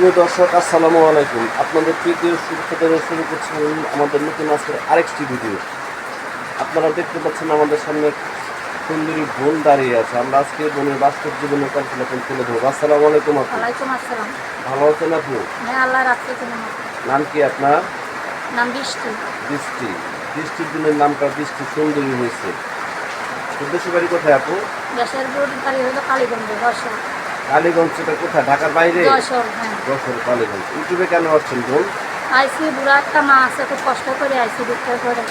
প্রিয় দর্শক আসসালামু আলাইকুম। আপনাদের তৃতীয় থেকে শুরু করছি আমাদের নতুন আজকের আরেকটি ভিডিও। আপনারা দেখতে পাচ্ছেন আমাদের সামনে সুন্দরী বোন দাঁড়িয়ে আছে। আমরা আজকে বোনের বাস্তব জীবনের কার্যক্রম তুলে ধরবো। আসসালামু আলাইকুম আপু। ওয়ালাইকুম আসসালাম। ভালো আছেন আপু? হ্যাঁ নাম কি আপনার? নাম বৃষ্টি। বৃষ্টি। বৃষ্টির দিনের নামটা বৃষ্টি সুন্দরী হয়েছে। বাড়ি কোথায় আপু? বোর্ড বাড়ি হলো কালীগঞ্জে যশোর কালীগঞ্জ সেটা কোথায়? ঢাকার বাইরে? যশোর হ্যাঁ। যশোর কালীগঞ্জ। ইউটিউবে কেন আসছেন বোন আইসি বুড়া একটা মা আছে খুব কষ্ট করে আইসি দুঃখের করে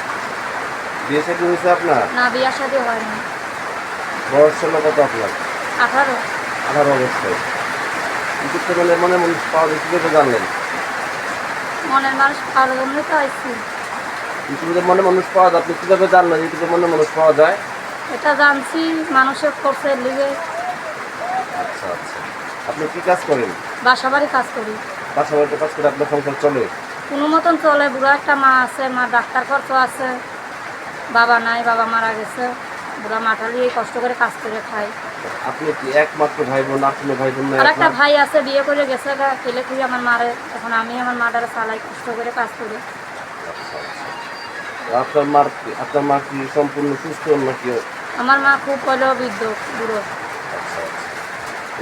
বিয়ে শাদী হয়েছে আপনার? না বিয়া শাদি হয় না বয়স ছিল কত আপনার? আঠারো। আঠারো অবস্থায় ইউটিউব চ্যানেলে মনে মানুষ পাওয়া যায় কীভাবে জানলেন? মনের মানুষ কারও জন্যই তো আইসি। ইউটিউবে মনে মানুষ পাওয়া যায় আপনি কীভাবে জানলেন? ইউটিউবে মনে মানুষ পাওয়া যায়? এটা জানছি মানুষের করছে লিগে। আচ্ছা আচ্ছা। আপনি কী কাজ করেন? বাসা বাড়ি কাজ করি। বাসা বাড়িতে কাজ করে আপনার সংসার চলে? কোনো মতন চলে বুড়া একটা মা আছে মা ডাক্তার খরচ আছে বাবা নাই বাবা মারা গেছে বুড়া কষ্ট করে কাজ করে আপনি কি একমাত্র ভাই বোন আর কোনো ভাই বোন নাই আর একটা ভাই আছে বিয়ে করে গেছে পেলে খুবই আমার মারে এখন আমি আমার মাটারে চালাই কষ্ট করে কাজ করি। আচ্ছা আচ্ছা। আপনার কি- আপনার মা কি সম্পূর্ণ সুস্থ নাকি? আমার মা খুব হলেও বৃদ্ধ বুড়ো।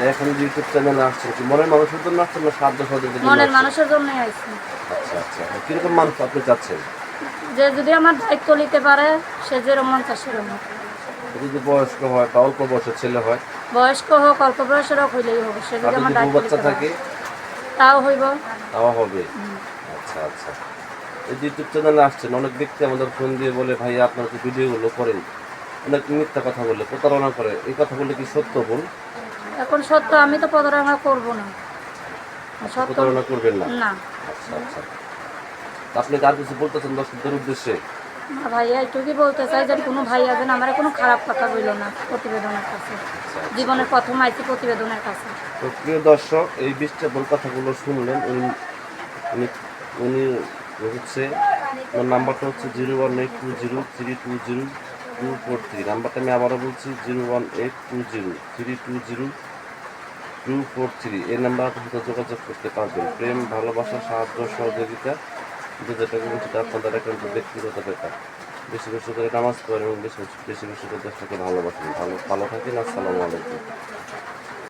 এখন ইউটিউব চ্যানেলে আসছেন কি? মনের মানুষের জন্য আসছেন না সাধ্যের জন্য মনের মানুষের আইছি আচ্ছা আচ্ছা। কীরকম মানুষ আপনি চাচ্ছেন? যে যদি আমার দায়িত্ব নিতে পারে সে যেরকম মন চায় সেরকম। যদি বয়স্ক হয় বা অল্প বয়সের ছেলে হয়? বয়স্ক হোক অল্প বয়সের হোক হইলেই হবে। সে যদি আমার দায়িত্ব বাচ্চা থাকে? তাও হইব। তাও হবে? আচ্ছা আচ্ছা। এই যে ইউটিউব চ্যানেলে আসছেন অনেক ব্যক্তি আমাদের ফোন দিয়ে বলে ভাই আপনার যে ভিডিওগুলো করেন। অনেক মিথ্যা কথা বলে প্রতারণা করে। এই কথা বলে কি সত্য বল এখন সত্য আমি তো প্রতারণা করব না। সত্য প্রতারণা করবেন না? না। আচ্ছা আচ্ছা। আপনি আর কিছু বলতেছেন দর্শকদের উদ্দেশ্যে? না ভাইয়া এইটুকুই বলতে চাই যে কোনো ভাইয়া যেন আমার কোনো খারাপ কথা বলল না প্রতিবেদনের কাছে। জীবনের প্রথম আইসি প্রতিবেদনের কাছে। তো প্রিয় দর্শক এই বিস্টেবল কথাগুলো শুনলেন উনি উনি হচ্ছে ওনার নাম্বারটা হচ্ছে zero one eight two zero three two zero two four three. নাম্বারটা আমি আবারও বলছি, zero one eight two zero, three two zero two four three. এই নাম্বার সাথে যোগাযোগ করতে পারবেন। প্রেম, ভালোবাসা, সাহায্য, সহযোগিতা যে যেটা করবেন সেটা আপনাদের একটা ব্যক্তিগত ব্যাপার। বেশি বেশি করে নামাজ পড়েন এবং বেশি বেশি বেশি করে দেশটাকে ভালোবাসেন। ভালো ভালো থাকেন। আসসালামু আলাইকুম।